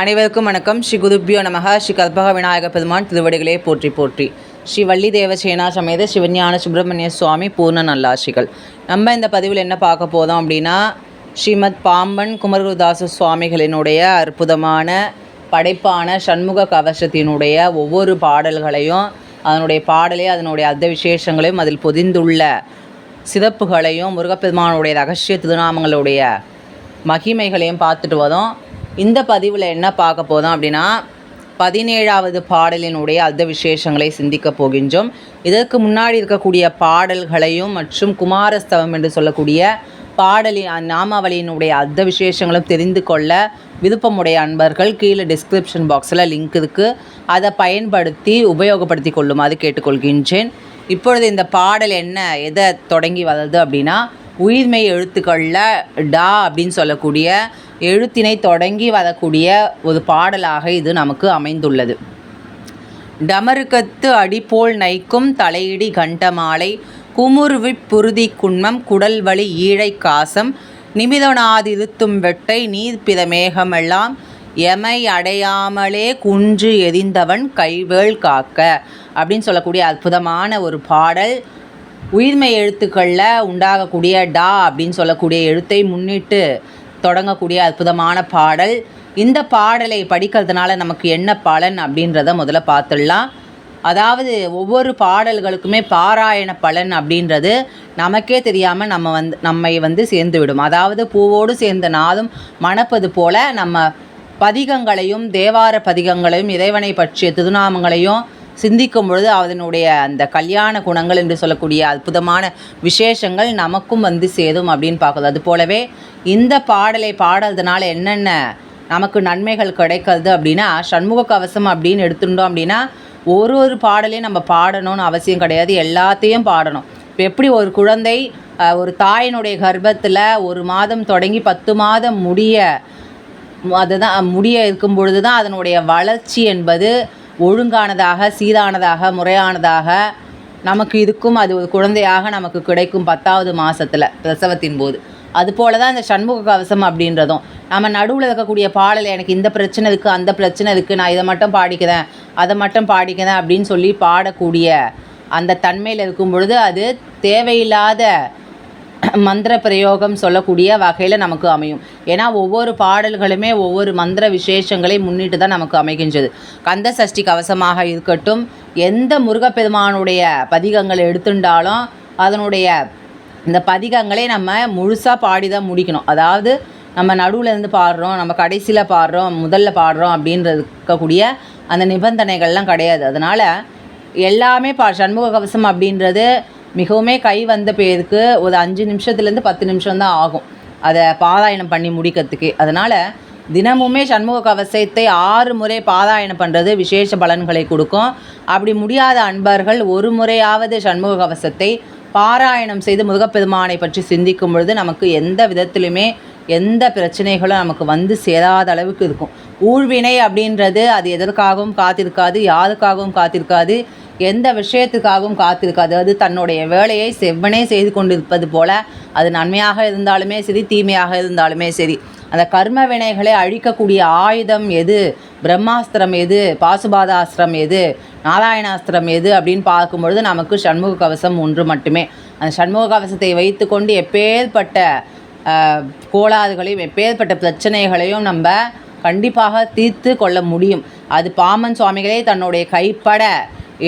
அனைவருக்கும் வணக்கம். ஸ்ரீ குருப்பியோ நமக. ஸ்ரீ கல்பக விநாயக பெருமான் திருவடிகளே போற்றி போற்றி. ஸ்ரீ வள்ளி தேவசேனா சமேத சிவஞான சுப்பிரமணிய சுவாமி பூர்ண நல்லாசிகள் நம்ம இந்த பதிவில் என்ன பார்க்க போதோம் அப்படின்னா ஸ்ரீமத் பாம்பன் குமரகுருதாச சுவாமிகளினுடைய அற்புதமான படைப்பான சண்முக கவசத்தினுடைய ஒவ்வொரு பாடல்களையும் அதனுடைய பாடலே அதனுடைய அர்த்த விசேஷங்களையும் அதில் பொதிந்துள்ள சிறப்புகளையும் முருகப்பெருமானுடைய ரகசிய திருநாமங்களுடைய மகிமைகளையும் பார்த்துட்டு வரோம். இந்த பதிவில் என்ன பார்க்க போதும் அப்படின்னா பதினேழாவது பாடலினுடைய அர்த்த விசேஷங்களை சிந்திக்க போகின்றோம். இதற்கு முன்னாடி இருக்கக்கூடிய பாடல்களையும் மற்றும் குமாரஸ்தவம் என்று சொல்லக்கூடிய பாடலின் நாமாவளியினுடைய அர்த்த விசேஷங்களும் தெரிந்து கொள்ள விருப்பமுடைய அன்பர்கள் கீழே டிஸ்கிரிப்ஷன் பாக்ஸில் லிங்க் இருக்குது அதை பயன்படுத்தி உபயோகப்படுத்தி கொள்ளுமாறு கேட்டுக்கொள்கின்றேன். இப்பொழுது இந்த பாடல் என்ன எதை தொடங்கி வருது அப்படின்னா உயிர்மெய் எழுத்துக்களில் டா அப்படின்னு சொல்லக்கூடிய எழுத்தினை தொடங்கி வரக்கூடிய ஒரு பாடலாக இது நமக்கு அமைந்துள்ளது. டமருக்கத்து அடிபோல் நைக்கும் தலையிடி கண்டமாலை குமுறுவிப் புருதி குடல் வலி ஈழை காசம் நிமிதனாதிருத்தும் வெட்டை நீர் மேகமெல்லாம் எமை அடையாமலே குன்று எரிந்தவன் கைவேள் காக்க அப்படின்னு சொல்லக்கூடிய அற்புதமான ஒரு பாடல். உயிர்மை எழுத்துக்களில் உண்டாகக்கூடிய டா அப்படின்னு சொல்லக்கூடிய எழுத்தை முன்னிட்டு தொடங்கக்கூடிய அற்புதமான பாடல். இந்த பாடலை படிக்கிறதுனால நமக்கு என்ன பலன் அப்படின்றத முதல்ல பார்த்துடலாம். அதாவது ஒவ்வொரு பாடல்களுக்குமே பாராயண பலன் அப்படின்றது நமக்கே தெரியாமல் நம்ம வந்து நம்மை வந்து சேர்ந்து விடும். அதாவது பூவோடு சேர்ந்த நாதும் மணப்பது போல நம்ம பதிகங்களையும் தேவார பதிகங்களையும் இறைவனை பற்றிய திருநாமங்களையும் சிந்திக்கும் பொழுது அதனுடைய அந்த கல்யாண குணங்கள் என்று சொல்லக்கூடிய அற்புதமான விசேஷங்கள் நமக்கும் வந்து சேரும் அப்படின்னு பார்க்குது. அது போலவே இந்த பாடலை பாடுறதுனால என்னென்ன நமக்கு நன்மைகள் கிடைக்கிறது அப்படின்னா சண்முக கவசம் அப்படின்னு எடுத்துட்டோம் அப்படின்னா ஒரு ஒரு பாடலையும் நம்ம பாடணும்னு அவசியம் கிடையாது. எல்லாத்தையும் பாடணும். இப்போ எப்படி ஒரு குழந்தை ஒரு தாயினுடைய கர்ப்பத்தில் ஒரு மாதம் தொடங்கி பத்து மாதம் முடிய அதுதான் முடிய இருக்கும் பொழுது தான் அதனுடைய வளர்ச்சி என்பது ஒழுங்கானதாக சீரானதாக முறையானதாக நமக்கு இருக்கும் அது ஒரு குழந்தையாக நமக்கு கிடைக்கும் பத்தாவது மாதத்தில் பிரசவத்தின் போது. அதுபோல தான் இந்த சண்முக கவசம் அப்படின்றதும். நம்ம நடுவில் இருக்கக்கூடிய பாடல் எனக்கு இந்த பிரச்சனை இருக்குது அந்த பிரச்சனை இருக்குது நான் இதை மட்டும் பாடிக்கிறேன் அதை மட்டும் பாடிக்கிறேன் அப்படின்னு சொல்லி பாடக்கூடிய அந்த தன்மையில் இருக்கும் பொழுது அது தேவையில்லாத மந்திர பிரயோகம் சொல்லக்கூடிய வகையில் நமக்கு அமையும். ஏன்னா ஒவ்வொரு பாடல்களுமே ஒவ்வொரு மந்திர விசேஷங்களை முன்னிட்டு தான் நமக்கு அமைகின்றது. கந்த சஷ்டி கவசமாக இருக்கட்டும் எந்த முருகப்பெருமானுடைய பதிகங்களை எடுத்துட்டாலும் அதனுடைய இந்த பதிகங்களை நம்ம முழுசாக பாடி தான் முடிக்கணும். அதாவது நம்ம நடுவில் இருந்து பாடுறோம் நம்ம கடைசியில் பாடுறோம் முதல்ல பாடுறோம் அப்படின்றது இருக்கக்கூடிய அந்த நிபந்தனைகள்லாம் கிடையாது. அதனால் எல்லாமே பா சண்முக கவசம் அப்படின்றது மிகவுமே கை வந்த பேருக்கு ஒரு அஞ்சு நிமிஷத்துலேருந்து பத்து நிமிஷம் தான் ஆகும். அதை பாராயணம் பண்ணி முடிக்கிறதுக்கு. அதனால் தினமுமே சண்முக கவசத்தை ஆறு முறை பாராயணம் பண்ணுறது விசேஷ பலன்களை கொடுக்கும். அப்படி முடியாத அன்பர்கள் ஒரு முறையாவது சண்முக கவசத்தை பாராயணம் செய்து முருகப்பெருமானை பற்றி சிந்திக்கும் பொழுது நமக்கு எந்த விதத்திலுமே எந்த பிரச்சனைகளும் நமக்கு வந்து சேராத அளவுக்கு இருக்கும். ஊழ்வினை அப்படின்றது அது எதற்காகவும் காத்திருக்காது யாருக்காகவும் காத்திருக்காது. எந்த விஷயத்துக்காகவும் காத்திருக்காது. அது தன்னுடைய வேலையை செவ்வனே செய்து கொண்டிருப்பது போல. அது நன்மையாக இருந்தாலுமே சரி தீமையாக இருந்தாலுமே சரி. அந்த கர்ம வினைகளை அழிக்கக்கூடிய ஆயுதம் எது? பிரம்மாஸ்திரம் எது? பாசுபாதாஸ்திரம் எது? நாராயணாஸ்திரம் எது? அப்படின்னு பார்க்கும்பொழுது நமக்கு சண்முக கவசம் ஒன்று மட்டுமே. அந்த சண்முக கவசத்தை வைத்துக்கொண்டு எப்பேற்பட்ட கோளாறுகளையும் எப்பேற்பட்ட பிரச்சனைகளையும் நம்ம கண்டிப்பாக தீர்த்து கொள்ள முடியும். அது பாமன் சுவாமிகளே தன்னுடைய கைப்பட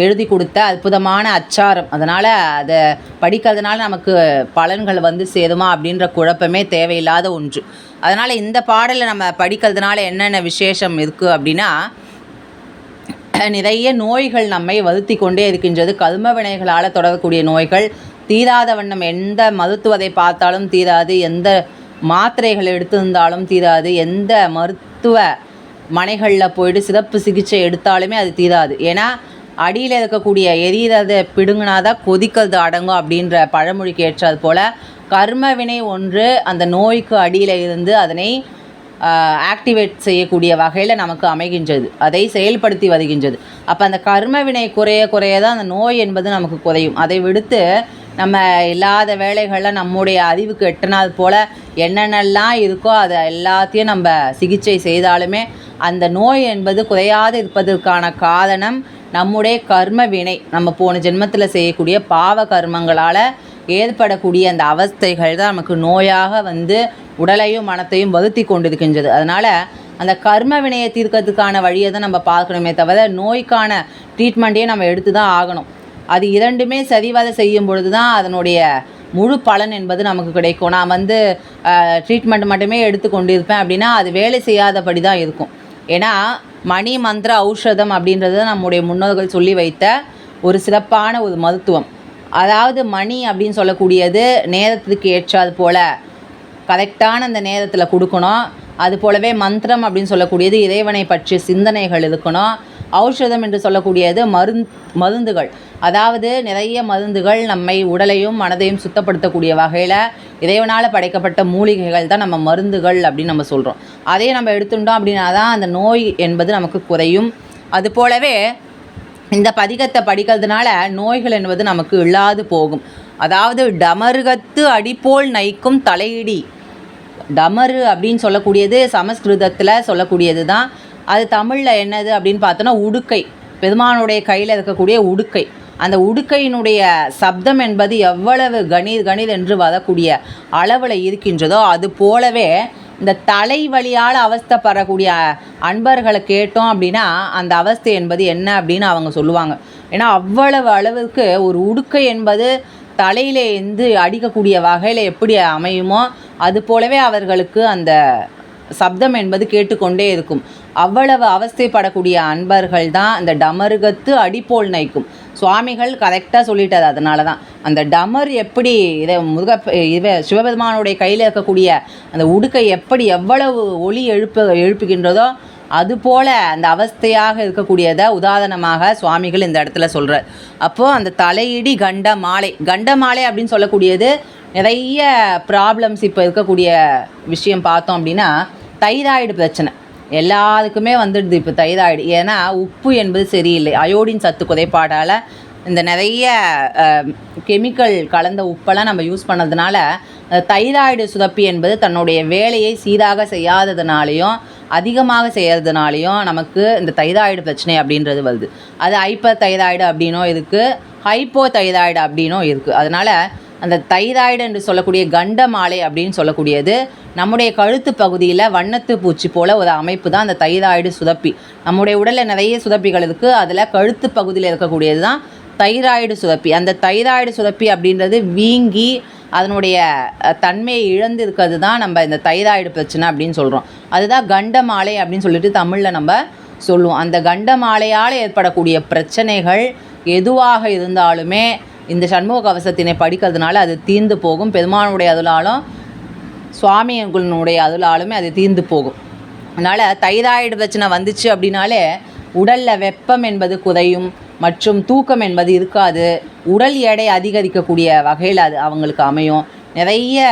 எழுதி கொடுத்த அற்புதமான அச்சாரம். அதனால் அதை படிக்கிறதுனால நமக்கு பலன்கள் வந்து சேருமா அப்படின்ற குழப்பமே தேவையில்லாத ஒன்று. அதனால் இந்த பாடலை நம்ம படிக்கிறதுனால என்னென்ன விசேஷம் இருக்குது அப்படின்னா நிறைய நோய்கள் நம்மை வருத்தி கொண்டே இருக்கின்றது. கரும வினைகளால் தொடரக்கூடிய நோய்கள் தீராத வண்ணம் எந்த மருத்துவத்தை பார்த்தாலும் தீராது எந்த மாத்திரைகள் எடுத்திருந்தாலும் தீராது எந்த மருத்துவ மனைகளில் போயிட்டு சிறப்பு சிகிச்சை எடுத்தாலுமே அது தீராது. ஏன்னா அடியில் இருக்கக்கூடிய எரியதை பிடுங்கினாதான் கொதிக்கிறது அடங்கும் அப்படின்ற பழமொழிக்கு ஏற்றது போல் கர்ம வினை ஒன்று அந்த நோய்க்கு அடியில் இருந்து அதனை ஆக்டிவேட் செய்யக்கூடிய வகையில் நமக்கு அமைகின்றது. அதை செயல்படுத்தி வருகின்றது. அப்போ அந்த கர்ம வினை குறைய குறைய தான் அந்த நோய் என்பது நமக்கு குறையும். அதை விடுத்து நம்ம இல்லாத வேலைகளில் நம்முடைய அறிவுக்கு எட்டினது போல் என்னென்னலாம் இருக்கோ அதை எல்லாத்தையும் நம்ம சிகிச்சை செய்தாலுமே அந்த நோய் என்பது குறையாது இருப்பதற்கான காரணம் நம்முடைய கர்ம வினை நம்ம போன ஜென்மத்தில் செய்யக்கூடிய பாவ கர்மங்களால் ஏற்படக்கூடிய அந்த அவஸ்தைகள் தான் நமக்கு நோயாக வந்து உடலையும் மனத்தையும் வருத்தி கொண்டிருக்கின்றது. அதனால் அந்த கர்ம வினையை தீர்க்கறதுக்கான வழியை தான் நம்ம பார்க்கணுமே தவிர நோய்க்கான ட்ரீட்மெண்ட்டையும் நம்ம எடுத்து தான் ஆகணும். அது இரண்டுமே சரிவாத செய்யும் பொழுது தான் அதனுடைய முழு பலன் என்பது நமக்கு கிடைக்கும். நான் வந்து ட்ரீட்மெண்ட் மட்டுமே எடுத்து கொண்டிருப்பேன் அப்படின்னா அது வேலை செய்யாதபடி தான் இருக்கும். ஏன்னா மணி மந்திர ஔஷதம் அப்படின்றது நம்முடைய முன்னோர்கள் சொல்லி வைத்த ஒரு சிறப்பான ஒரு மருத்துவம். அதாவது மணி அப்படின்னு சொல்லக்கூடியது நேரத்துக்கு ஏற்றாது போல் கரெக்டான அந்த நேரத்தில் கொடுக்கணும். அது போலவே மந்திரம் அப்படின்னு சொல்லக்கூடியது இறைவனை பற்றிய சிந்தனைகள் இருக்கணும். ஔஷதம் என்று சொல்லக்கூடியது மருந் மருந்துகள். அதாவது நிறைய மருந்துகள் நம்மை உடலையும் மனதையும் சுத்தப்படுத்தக்கூடிய வகையில் இறைவனால் படைக்கப்பட்ட மூலிகைகள் தான் நம்ம மருந்துகள் அப்படின்னு நம்ம சொல்கிறோம் அதையே நம்ம எடுத்துட்டோம் அப்படின்னா தான் அந்த நோய் என்பது நமக்கு குறையும். அது போலவே இந்த பதிகத்தை படிக்கிறதுனால நோய்கள் என்பது நமக்கு இல்லாது போகும். அதாவது டமருகத்து அடிப்போல் நைக்கும் தலையிடி. டமரு அப்படின்னு சொல்லக்கூடியது சமஸ்கிருதத்தில் சொல்லக்கூடியது தான். அது தமிழில் என்னது அப்படின்னு பார்த்தோன்னா உடுக்கை. பெருமானுடைய கையில் இருக்கக்கூடிய உடுக்கை. அந்த உடுக்கையினுடைய சப்தம் என்பது எவ்வளவு கணீர் கணீர் என்று வரக்கூடிய அளவில் இருக்கின்றதோ அது போலவே இந்த தலை வழியால் அவஸ்தைப்படக்கூடிய அன்பர்களை கேட்டோம் அப்படின்னா அந்த அவஸ்தை என்பது என்ன அப்படின்னு அவங்க சொல்லுவாங்க. ஏன்னா அவ்வளவு அளவுக்கு ஒரு உடுக்கை என்பது தலையிலேருந்து அடிக்கக்கூடிய வகையில் எப்படி அமையுமோ அது போலவே அவர்களுக்கு அந்த சப்தம் என்பது கேட்டுக்கொண்டே இருக்கும். அவ்வளவு அவஸ்தைப்படக்கூடிய அன்பர்கள் தான் அந்த டமருகத்து அடிப்போல் நைக்கும். சுவாமிகள் கரெக்டாக சொல்லிட்டது அதனால தான் அந்த டமர் எப்படி இதை முருக இவ சிவபெருமானுடைய கையில் இருக்கக்கூடிய அந்த உடுக்கை எப்படி எவ்வளவு ஒளி எழுப்பு எழுப்புகின்றதோ அதுபோல அந்த அவஸ்தையாக இருக்கக்கூடியதை உதாரணமாக சுவாமிகள் இந்த இடத்துல சொல்கிறார் அப்போது அந்த தலையிடி கண்ட மாலை கண்ட மாலை அப்படின்னு சொல்லக்கூடியது நிறைய ப்ராப்ளம்ஸ் இப்போ இருக்கக்கூடிய விஷயம் பார்த்தோம் அப்படின்னா தைராய்டு பிரச்சனை. எல்லாத்துக்குமே வந்துடுது இப்போ தைராய்டு. ஏன்னா உப்பு என்பது சரியில்லை. அயோடின் சத்து குறைபாடால் இந்த நிறைய கெமிக்கல் கலந்த உப்பெல்லாம் நம்ம யூஸ் பண்ணதுனால தைராய்டு சுரப்பி என்பது தன்னுடைய வேலையை சீராக செய்யாததுனாலையும் அதிகமாக செய்கிறதுனாலையும் நமக்கு இந்த தைராய்டு பிரச்சனை அப்படின்றது வருது. அது ஹைப்பர் தைராய்டு அப்படின்னும் இருக்குது ஹைப்போ தைராய்டு அப்படின்னும் இருக்குது அதனால் அந்த தைராய்டு என்று சொல்லக்கூடிய கண்ட மாலை அப்படின்னு சொல்லக்கூடியது நம்முடைய கழுத்து பகுதியில் வண்ணத்து பூச்சி போல் ஒரு அமைப்பு தான் அந்த தைராய்டு சுதப்பி. நம்முடைய உடலில் நிறைய சுதப்பிகள் இருக்குது அதில் கழுத்து பகுதியில் இருக்கக்கூடியது தான் தைராய்டு சுதப்பி. அந்த தைராய்டு சுதப்பி அப்படின்றது வீங்கி அதனுடைய தன்மையை இழந்து இருக்கிறது தான் நம்ம இந்த தைராய்டு பிரச்சனை அப்படின்னு சொல்கிறோம் அதுதான் கண்ட மாலை அப்படின்னு சொல்லிட்டு தமிழில் நம்ம சொல்லுவோம். அந்த கண்ட மாலையால் ஏற்படக்கூடிய பிரச்சனைகள் எதுவாக இருந்தாலுமே இந்த சண்முக கவசத்தினை படிக்கிறதுனால அது தீர்ந்து போகும். பெருமானுடைய அதுலாலும் சுவாமியங்களுடைய அதுலாலுமே அது தீர்ந்து போகும். அதனால் தைராய்டு பிரச்சனை வந்துச்சு அப்படின்னாலே உடலில் வெப்பம் என்பது குறையும் மற்றும் தூக்கம் என்பது இருக்காது. உடல் எடை அதிகரிக்கக்கூடிய வகையில் அது அவங்களுக்கு அமையும். நிறைய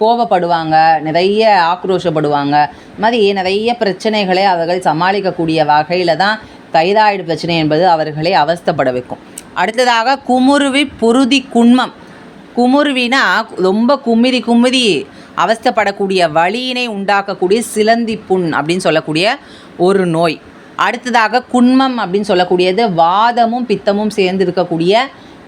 கோபப்படுவாங்க நிறைய ஆக்ரோஷப்படுவாங்க. இது மாதிரி நிறைய பிரச்சனைகளை அவர்கள் சமாளிக்கக்கூடிய வகையில் தான் தைராய்டு பிரச்சனை என்பது அவர்களை அவஸ்தைப்பட வைக்கும். அடுத்ததாக குமுருவி புருதி குண்மம். குமுருவினா ரொம்ப குமிரி குமிரி அவஸ்தைப்படக்கூடிய வழியினை உண்டாக்கக்கூடிய சிலந்தி புண் அப்படின்னு சொல்லக்கூடிய ஒரு நோய். அடுத்ததாக குண்மம் அப்படின்னு சொல்லக்கூடியது வாதமும் பித்தமும் சேர்ந்து இருக்கக்கூடிய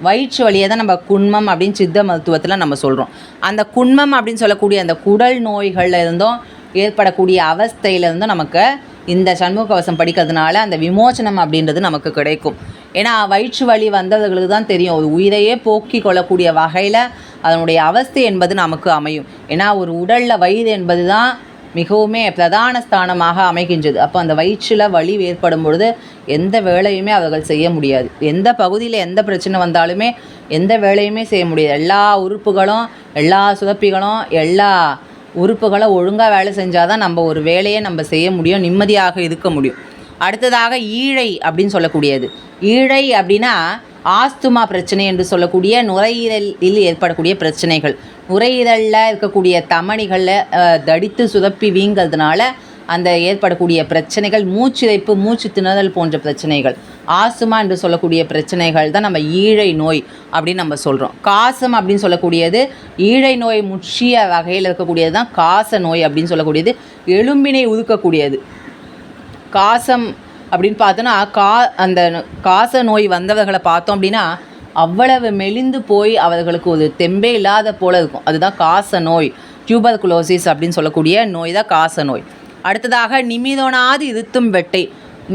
வயிற்று வழியை தான் நம்ம குண்மம் அப்படின்னு சித்த மருத்துவத்தில் நம்ம சொல்கிறோம் அந்த குண்மம் அப்படின்னு சொல்லக்கூடிய அந்த குடல் நோய்களில் இருந்தும் ஏற்படக்கூடிய அவஸ்தையிலேருந்தும் நமக்கு இந்த சண்முக கவசம் படிக்கிறதுனால அந்த விமோச்சனம் அப்படின்றது நமக்கு கிடைக்கும். ஏன்னா வயிற்று வலி வந்தவர்களுக்கு தான் தெரியும். ஒரு உயிரையே போக்கி கொள்ளக்கூடிய வகையில் அதனுடைய அவஸ்தை என்பது நமக்கு அமையும். ஏன்னா ஒரு உடலில் வயிறு என்பது தான் மிகவுமே பிரதான ஸ்தானமாக அமைகின்றது. அப்போ அந்த வயிற்றில் வலி ஏற்படும் பொழுது எந்த வேலையுமே அவர்கள் செய்ய முடியாது. எந்த பகுதியில் எந்த பிரச்சனை வந்தாலுமே எந்த வேலையுமே செய்ய முடியாது. எல்லா உறுப்புகளும் எல்லா சுதப்பிகளும் எல்லா உறுப்புகளும் ஒழுங்காக வேலை செஞ்சால் தான் நம்ம ஒரு வேலையை நம்ம செய்ய முடியும் நிம்மதியாக இருக்க முடியும். அடுத்ததாக ஈழை அப்படின்னு சொல்லக்கூடியது. ஈழை அப்படின்னா ஆஸ்துமா பிரச்சனை என்று சொல்லக்கூடிய நுரையீரலில் ஏற்படக்கூடிய பிரச்சனைகள். நுரையீரலில் இருக்கக்கூடிய தமணிகளில் தடித்து சுதப்பி வீங்கிறதுனால அந்த ஏற்படக்கூடிய பிரச்சனைகள் மூச்சிறைப்பு மூச்சு திணறல் போன்ற பிரச்சனைகள். ஆசுமா என்று சொல்லக்கூடிய பிரச்சனைகள் தான் நம்ம ஈழை நோய் அப்படின்னு நம்ம சொல்கிறோம் காசம் அப்படின்னு சொல்லக்கூடியது ஈழை நோய் முற்றிய வகையில் இருக்கக்கூடியது தான் காச நோய் அப்படின்னு சொல்லக்கூடியது. எலும்பினை உதுக்கக்கூடியது. காசம் அப்படின்னு பார்த்தோன்னா கா அந்த காச நோய் வந்தவர்களை பார்த்தோம் அப்படின்னா அவ்வளவு மெலிந்து போய் அவர்களுக்கு ஒரு தெம்பே இல்லாத போல இருக்கும். அதுதான் காச நோய். டியூபர் குலோசிஸ் அப்படின்னு சொல்லக்கூடிய நோய் தான் காச நோய். அடுத்ததாக நிமிதோனாது இருத்தும் வெட்டை.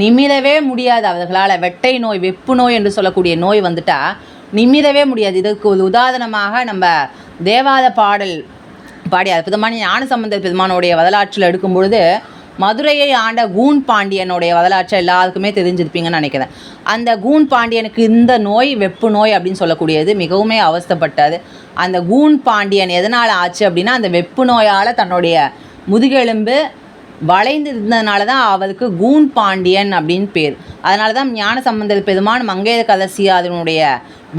நிமிரவே முடியாது அவர்களால். வெட்டை நோய் வெப்பு நோய் என்று சொல்லக்கூடிய நோய் வந்துட்டா நிமிரவே முடியாது. இதற்கு ஒரு உதாரணமாக நம்ம தேவாத பாடல் பாடி அற்புதமான ஞான சம்பந்த பெருமானுடைய வரலாற்றில் எடுக்கும் பொழுது மதுரையை ஆண்ட கூன் பாண்டியனுடைய வரலாற்றை எல்லாருக்குமே தெரிஞ்சிருப்பீங்கன்னு நினைக்கிறேன். அந்த கூன் பாண்டியனுக்கு இந்த நோய் வெப்பு நோய் அப்படின்னு சொல்லக்கூடியது மிகவுமே அவஸ்தைப்பட்டாது. அந்த கூன் பாண்டியன் எதனால் ஆச்சு அப்படின்னா அந்த வெப்பு நோயால் தன்னுடைய முதுகெலும்பு வளைந்து இருந்ததுனால தான் அவருக்கு கூன் பாண்டியன் அப்படின்னு பேர். அதனால தான் ஞான சம்பந்தர் பெருமான் மங்கையர் கதசியாதனுடைய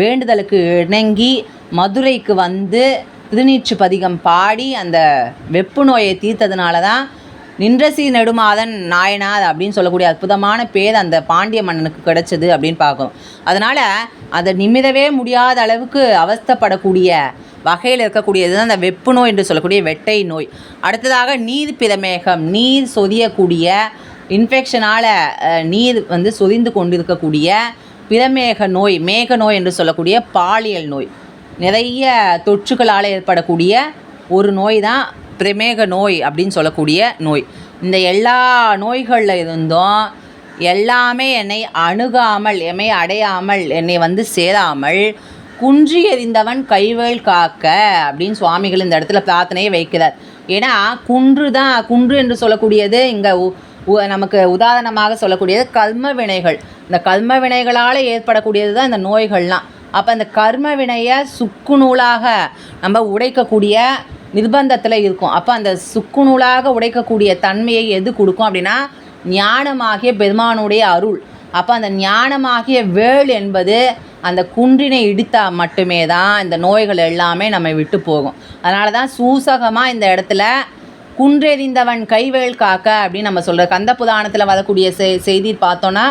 வேண்டுதலுக்கு இணங்கி மதுரைக்கு வந்து திருநீற்று பதிகம் பாடி அந்த வெப்பு நோயை தீர்த்ததுனால தான் நின்றசி நெடுமாதன் நாயனார் அப்படின்னு சொல்லக்கூடிய அற்புதமான பேர் அந்த பாண்டிய மன்னனுக்கு கிடைச்சது அப்படின்னு பார்க்கணும். அதனால் அதை நிமிரவே முடியாத அளவுக்கு அவஸ்தைப்படக்கூடிய வகையில் இருக்கக்கூடியது தான் அந்த வெப்பு நோய் என்று சொல்லக்கூடிய வெட்டை நோய். அடுத்ததாக நீர் பிரமேகம் நீர் சொதியக்கூடிய இன்ஃபெக்ஷனால் நீர் வந்து சொதிந்து கொண்டிருக்கக்கூடிய பிரமேக நோய் மேக நோய் என்று சொல்லக்கூடிய பாலியல் நோய். நிறைய தொற்றுகளால் ஏற்படக்கூடிய ஒரு நோய் தான் பிரமேக நோய் அப்படின்னு சொல்லக்கூடிய நோய். இந்த எல்லா நோய்களில் இருந்தும் எல்லாமே என்னை அணுகாமல் எம்மை அடையாமல் என்னை வந்து சேராமல் குன்றி எறிந்தவன் கைவேல் காக்க அப்படின்னு சுவாமிகள் இந்த இடத்துல பிரார்த்தனையை வைக்கிறார். ஏன்னா குன்று தான் குன்று என்று சொல்லக்கூடியது இங்கே நமக்கு உதாரணமாக சொல்லக்கூடியது கர்ம வினைகள். இந்த கர்ம வினைகளால் ஏற்படக்கூடியது தான் இந்த நோய்கள்லாம். அப்போ அந்த கர்ம வினையை சுக்கு நூலாக நம்ம உடைக்கக்கூடிய நிர்பந்தத்தில் இருக்கும். அப்போ அந்த சுக்கு நூலாக உடைக்கக்கூடிய தன்மையை எது கொடுக்கும் அப்படின்னா ஞானமாகிய பெருமானுடைய அருள். அப்போ அந்த ஞானமாகிய வேள் என்பது அந்த குன்றினை இடித்தால் மட்டுமே தான் இந்த நோய்கள் எல்லாமே நம்மை விட்டு போகும். அதனால தான் சூசகமாக இந்த இடத்துல குன்றெறிந்தவன் கைவேல் காக்க அப்படின்னு நம்ம சொல்கிற கந்த புராணத்தில் வரக்கூடிய செ செய்தி பார்த்தோன்னா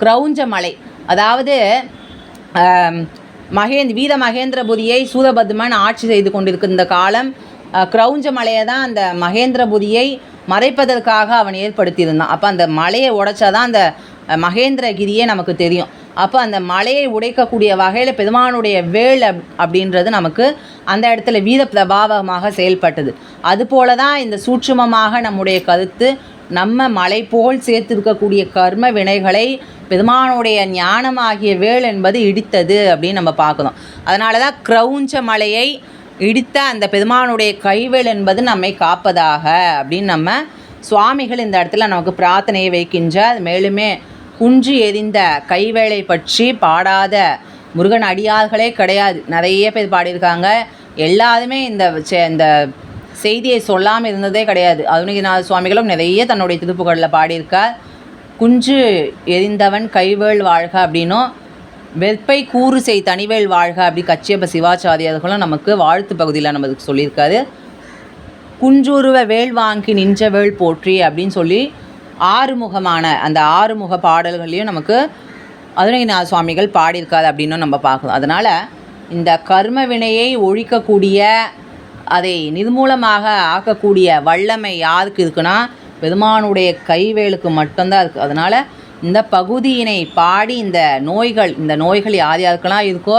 கிரௌஞ்ச மலை அதாவது மகேந்த் வீர மகேந்திரபுரியை சூரபத்மன் ஆட்சி செய்து கொண்டிருக்கின்ற காலம் கிரௌஞ்ச மலையை தான் அந்த மகேந்திரபுரியை மறைப்பதற்காக அவன் ஏற்படுத்தியிருந்தான். அப்போ அந்த மலையை உடைச்சாதான் அந்த மகேந்திரகிரியே நமக்கு தெரியும். அப்போ அந்த மலையை உடைக்கக்கூடிய வகையில் பெருமானுடைய வேல் அப் அப்படின்றது நமக்கு அந்த இடத்துல வீர பிரபாவமாக செயல்பட்டது. அதுபோல தான் இந்த சூட்சுமமாக நம்முடைய கருத்து நம்ம மலை போல் சேர்த்திருக்கக்கூடிய கர்ம வினைகளை பெருமானுடைய ஞானமாகிய வேல் என்பது இடித்தது அப்படின்னு நம்ம பார்க்கணும். அதனால தான் கிரௌஞ்ச மலையை இடித்த அந்த பெருமானுடைய கைவேல் என்பது நம்மை காப்பதாக அப்படின்னு நம்ம சுவாமிகள் இந்த இடத்துல நமக்கு பிரார்த்தனையை வைக்கின்றார். மேலுமே குஞ்சு எரிந்த கைவேலை பற்றி பாடாத முருகன் அடியார்களே கிடையாது. நிறைய பேர் பாடியிருக்காங்க. எல்லாருமே இந்த செ- இந்த செய்தியை சொல்லாமல் இருந்ததே கிடையாது. அருணகிரிநாத சுவாமிகளும் நிறைய தன்னுடைய திருப்புகளில் பாடியிருக்கார். குஞ்சு எரிந்தவன் கைவேல் வாழ்க அப்படின்னும் வெப்பை கூறு செய் தனிவேல் வாழ்க அப்படி கச்சியப்ப சிவாச்சாரியார்களும் நமக்கு வாழ்த்து பகுதியில் நமக்கு சொல்லியிருக்காரு. குஞ்சுருவ வேல் வாங்கி நின்ற வேல் போற்றி அப்படின்னு சொல்லி ஆறுமுகமான அந்த ஆறுமுக பாடல்களையும் நமக்கு அருணகிரிநாத சுவாமிகள் பாடியிருக்காது அப்படின்னு நம்ம பார்க்கணும் அதனால் இந்த கர்ம வினையை ஒழிக்கக்கூடிய அதை நிர்மூலமாக ஆக்கக்கூடிய வல்லமை யாருக்கு இருக்குன்னா பெருமானுடைய கைவேலுக்கு மட்டும்தான் இருக்குது அதனால் இந்த பகுதியினை பாடி இந்த நோய்கள் இந்த நோய்கள் யார் யாருக்கெல்லாம் இருக்கோ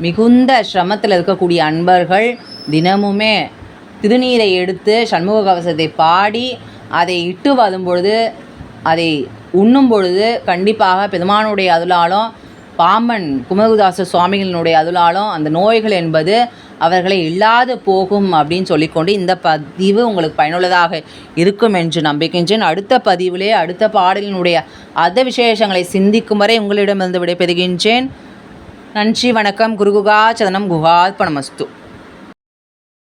மிகுந்த சிரமத்தில் இருக்கக்கூடிய அன்பர்கள் தினமுமே திருநீரை எடுத்து சண்முக கவசத்தை பாடி அதை இட்டு வரும் பொழுது அதை உண்ணும் பொழுது கண்டிப்பாக பெருமானுடைய அருளாலும் பாம்பன் குமகுதாச சுவாமிகளினுடைய அருளாலும் அந்த நோய்கள் என்பது அவர்களை இல்லாது போகும் அப்படின்னு சொல்லிக்கொண்டு இந்த பதிவு உங்களுக்கு பயனுள்ளதாக இருக்கும் என்று நம்பிக்கின்றேன் அடுத்த பதிவிலே அடுத்த பாடலினுடைய அத விசேஷங்களை சிந்திக்கும் வரை உங்களிடமிருந்து விடைபெறுகின்றேன். நன்றி வணக்கம் குருகுகா சதனம் குகாத்பணமஸ்து